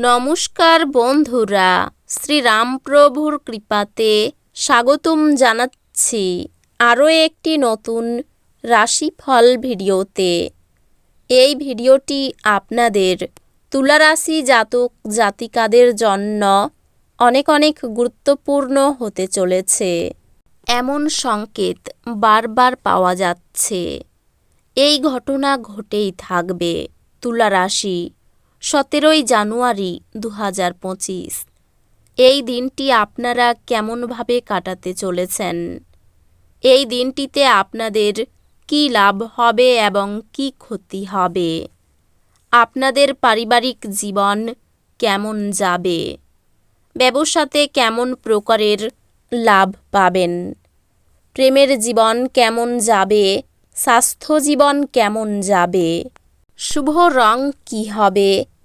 নমস্কার বন্ধুরা, শ্রীরামপ্রভুর কৃপাতে স্বাগতম জানাচ্ছি আরও একটি নতুন রাশিফল ভিডিওতে। এই ভিডিওটি আপনাদের তুলারাশি জাতক জাতিকাদের জন্য অনেক অনেক গুরুত্বপূর্ণ হতে চলেছে। এমন সংকেত বারবার পাওয়া যাচ্ছে। এই ঘটনা ঘটেই থাকবে তুলা রাশি সতেরোই জানুয়ারি দু হাজার পঁচিশ। এই দিনটি আপনারা কেমনভাবে কাটাতে চলেছেন? এই দিনটিতে আপনাদের কী লাভ হবে এবং কী ক্ষতি হবে? আপনাদের পারিবারিক জীবন কেমন যাবে? ব্যবসাতে কেমন প্রকারের লাভ পাবেন? প্রেমের জীবন কেমন যাবে? স্বাস্থ্য জীবন কেমন যাবে? শুভ রং কি হবে?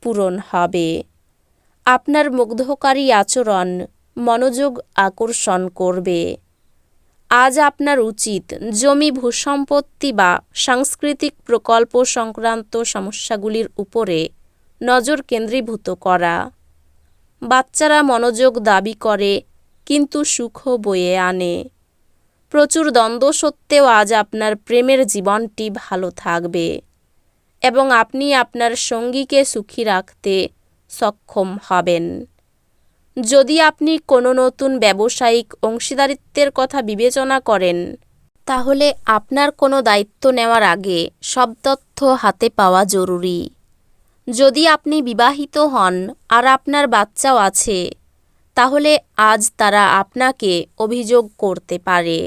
পূরণ হবে। আপনার মুগ্ধকারী আচরণ মনোযোগ আকর্ষণ করবে। আজ আপনার উচিত জমি ভূসম্পত্তি বা সাংস্কৃতিক প্রকল্প সংক্রান্ত সমস্যাগুলির উপরে নজর কেন্দ্রীভূত করা। বাচ্চারা মনোযোগ দাবি করে, কিন্তু সুখ বয়ে আনে। প্রচুর দ্বন্দ্ব সত্ত্বেও আজ আপনার প্রেমের জীবনটি ভালো থাকবে। এবং আপনি আপনার সঙ্গীকে সুখী রাখতে সক্ষম হবেন। যদি আপনি কোনো নতুন ব্যবসায়িক অংশীদারিত্বের কথা বিবেচনা করেন, তাহলে আপনার কোনো দায়িত্ব নেওয়ার আগে সব তথ্য হাতে পাওয়া জরুরি। যদি আপনি বিবাহিত হন আর আপনার বাচ্চাও আছে, তাহলে আজ তারা আপনাকে অভিযোগ করতে পারে,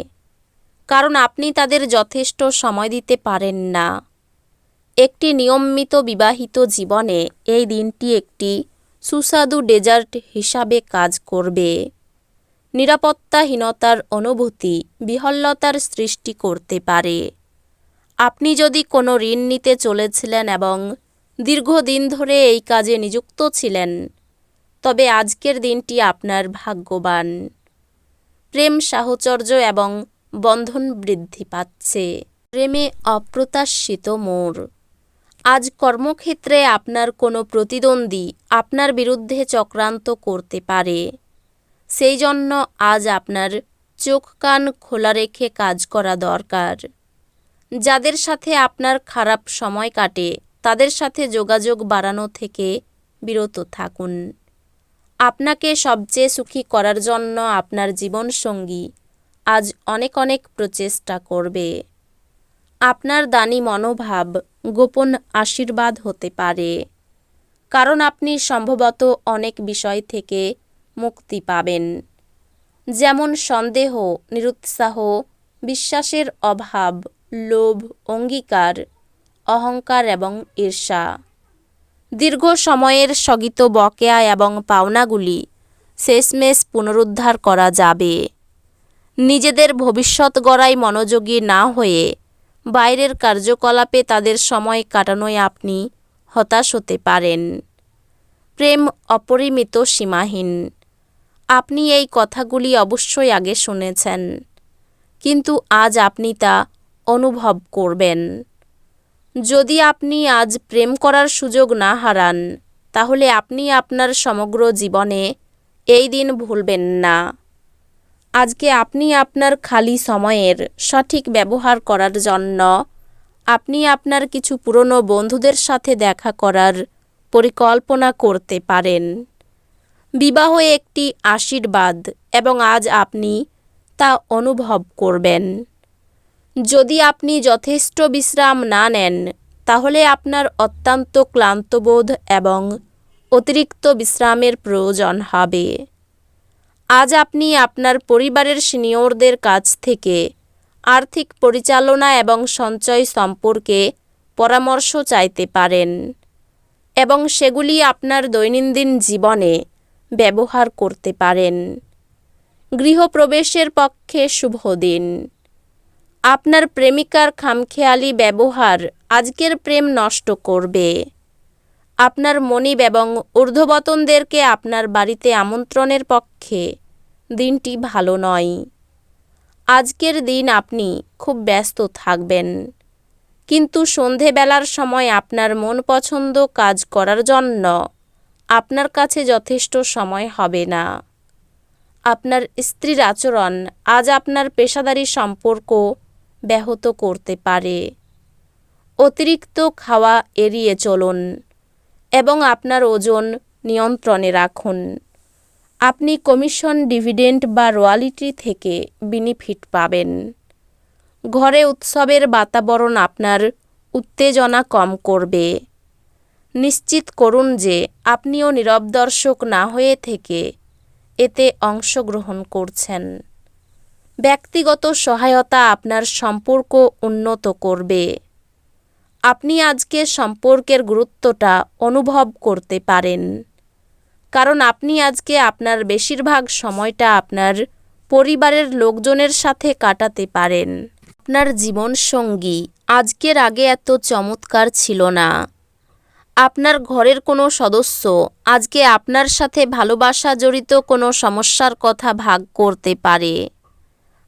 কারণ আপনি তাদের যথেষ্ট সময় দিতে পারেন না। একটি নিয়মিত বিবাহিত জীবনে এই দিনটি একটি সুস্বাদু ডেজার্ট হিসাবে কাজ করবে। নিরাপত্তাহীনতার অনুভূতি বিহল্লতার সৃষ্টি করতে পারে। আপনি যদি কোনো ঋণ নিতে চলেছিলেন এবং দীর্ঘদিন ধরে এই কাজে নিযুক্ত ছিলেন, তবে আজকের দিনটি আপনার ভাগ্যবান। প্রেম সাহচর্য এবং বন্ধন বৃদ্ধি পাচ্ছে। প্রেমে অপ্রত্যাশিত মোড় আজ কর্মক্ষেত্রে আপনার কোনো প্রতিদ্বন্দ্বী আপনার বিরুদ্ধে চক্রান্ত করতে পারে। সেই জন্য আজ আপনার চোখ কান খোলা রেখে কাজ করা দরকার। যাদের সাথে আপনার খারাপ সময় কাটে, তাদের সাথে যোগাযোগ বাড়ানো থেকে বিরত থাকুন। আপনাকে সবচেয়ে সুখী করার জন্য আপনার জীবনসঙ্গী আজ অনেক অনেক প্রচেষ্টা করবে। আপনার দানি মনোভাব গোপন আশীর্বাদ হতে পারে। কারণ আপনি সম্ভবত অনেক বিষয় থেকে মুক্তি পাবেন। যেমন সন্দেহ, নিরুৎসাহ, বিশ্বাসের অভাব, লোভ, অঙ্গীকার, অহংকার এবং ঈর্ষা। দীর্ঘ সময়ের স্থগিত বকেয়া এবং পাওনাগুলি শেষমেশ পুনরুদ্ধার করা যাবে। নিজেদের ভবিষ্যৎ গড়াই মনোযোগী না হয়ে বাইরের কার্যকলাপে তাদের সময় কাটানোয় আপনি হতাশ হতে পারেন। প্রেম অপরিমিত সীমাহীন। আপনি এই কথাগুলি অবশ্যই আগে শুনেছেন, কিন্তু আজ আপনি তা অনুভব করবেন। যদি আপনি আজ প্রেম করার সুযোগ না হারান, তাহলে আপনি আপনার সমগ্র জীবনে এই দিন ভুলবেন না। আজকে আপনি আপনার খালি সময়ের সঠিক ব্যবহার করার জন্য আপনি আপনার কিছু পুরনো বন্ধুদের সাথে দেখা করার পরিকল্পনা করতে পারেন। বিবাহ একটি আশীর্বাদ এবং আজ আপনি তা অনুভব করবেন। যদি আপনি যথেষ্ট বিশ্রাম না নেন, তাহলে আপনার অত্যন্ত ক্লান্তবোধ এবং অতিরিক্ত বিশ্রামের প্রয়োজন হবে। আজ আপনি আপনার পরিবারের সিনিয়রদের কাছ থেকে আর্থিক পরিচালনা এবং সঞ্চয় সম্পর্কে পরামর্শ চাইতে পারেন এবং সেগুলি আপনার দৈনন্দিন জীবনে ব্যবহার করতে পারেন। গৃহপ্রবেশের পক্ষে শুভ দিন। আপনার প্রেমিকার খামখেয়ালি ব্যবহার আজকের প্রেম নষ্ট করবে। আপনার মনিব এবং ঊর্ধ্ববতনদেরকে আপনার বাড়িতে আমন্ত্রণের পক্ষে দিনটি ভালো নয়। আজকের দিন আপনি খুব ব্যস্ত থাকবেন। কিন্তু সন্ধেবেলার সময় আপনার মন পছন্দ কাজ করার জন্য আপনার কাছে যথেষ্ট সময় হবে না। আপনার স্ত্রীর আচরণ আজ আপনার পেশাদারি সম্পর্ক ব্যাহত করতে পারে। অতিরিক্ত খাওয়া এড়িয়ে চলুন এবং আপনার ওজন নিয়ন্ত্রণে রাখুন। আপনি কমিশন ডিভিডেন্ড বা রয়্যালিটি থেকে বেনিফিট পাবেন। ঘরে উৎসবের বাতাবরণ আপনার উত্তেজনা কম করবে। নিশ্চিত করুন যে আপনিও নীরব দর্শক না হয়ে থেকে এতে অংশগ্রহণ করছেন। ব্যক্তিগত সহায়তা আপনার সম্পর্ক উন্নত করবে। আপনি আজকে সম্পর্কের গুরুত্বটা অনুভব করতে পারেন। কারণ আপনি আজকে আপনার বেশিরভাগ সময়টা আপনার পরিবারের লোকজনের সাথে কাটাতে পারেন। আপনার জীবনসঙ্গী আজকের আগে এত চমৎকার ছিল না। আপনার ঘরের কোনো সদস্য আজকে আপনার সাথে ভালোবাসা জড়িত কোনো সমস্যার কথা ভাগ করতে পারে।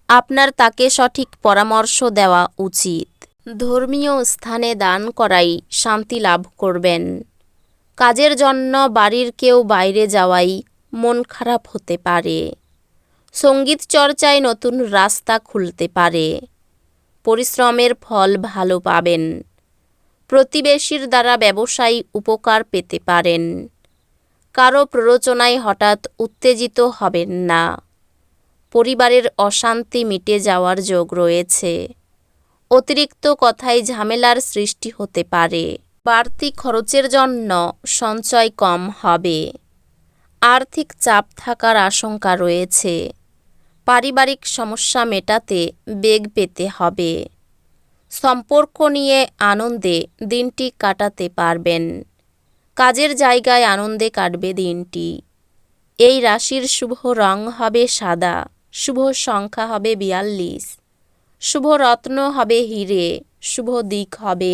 আপনার তাকে সঠিক পরামর্শ দেওয়া উচিত। ধর্মীয় স্থানে দান করাই শান্তি লাভ করবেন। কাজের জন্য বাড়ির কেউ বাইরে যাওয়াই মন খারাপ হতে পারে। সংগীত চর্চায় নতুন রাস্তা খুলতে পারে। পরিশ্রমের ফল ভালো পাবেন। প্রতিবেশীর দ্বারা ব্যবসায়ী উপকার পেতে পারেন। কারও প্ররোচনায় হঠাৎ উত্তেজিত হবেন না। পরিবারের অশান্তি মিটে যাওয়ার যোগ রয়েছে। অতিরিক্ত কথায় ঝামেলার সৃষ্টি হতে পারে। বাড়তি খরচের জন্য সঞ্চয় কম হবে। আর্থিক চাপ থাকার আশঙ্কা রয়েছে। পারিবারিক সমস্যা মেটাতে বেগ পেতে হবে। সম্পর্ক নিয়ে আনন্দে দিনটি কাটাতে পারবেন। কাজের জায়গায় আনন্দে কাটবে দিনটি। এই রাশির শুভ রং হবে সাদা, শুভ সংখ্যা হবে বিয়াল্লিশ, শুভ রত্ন হবে হিরে, শুভ দিক হবে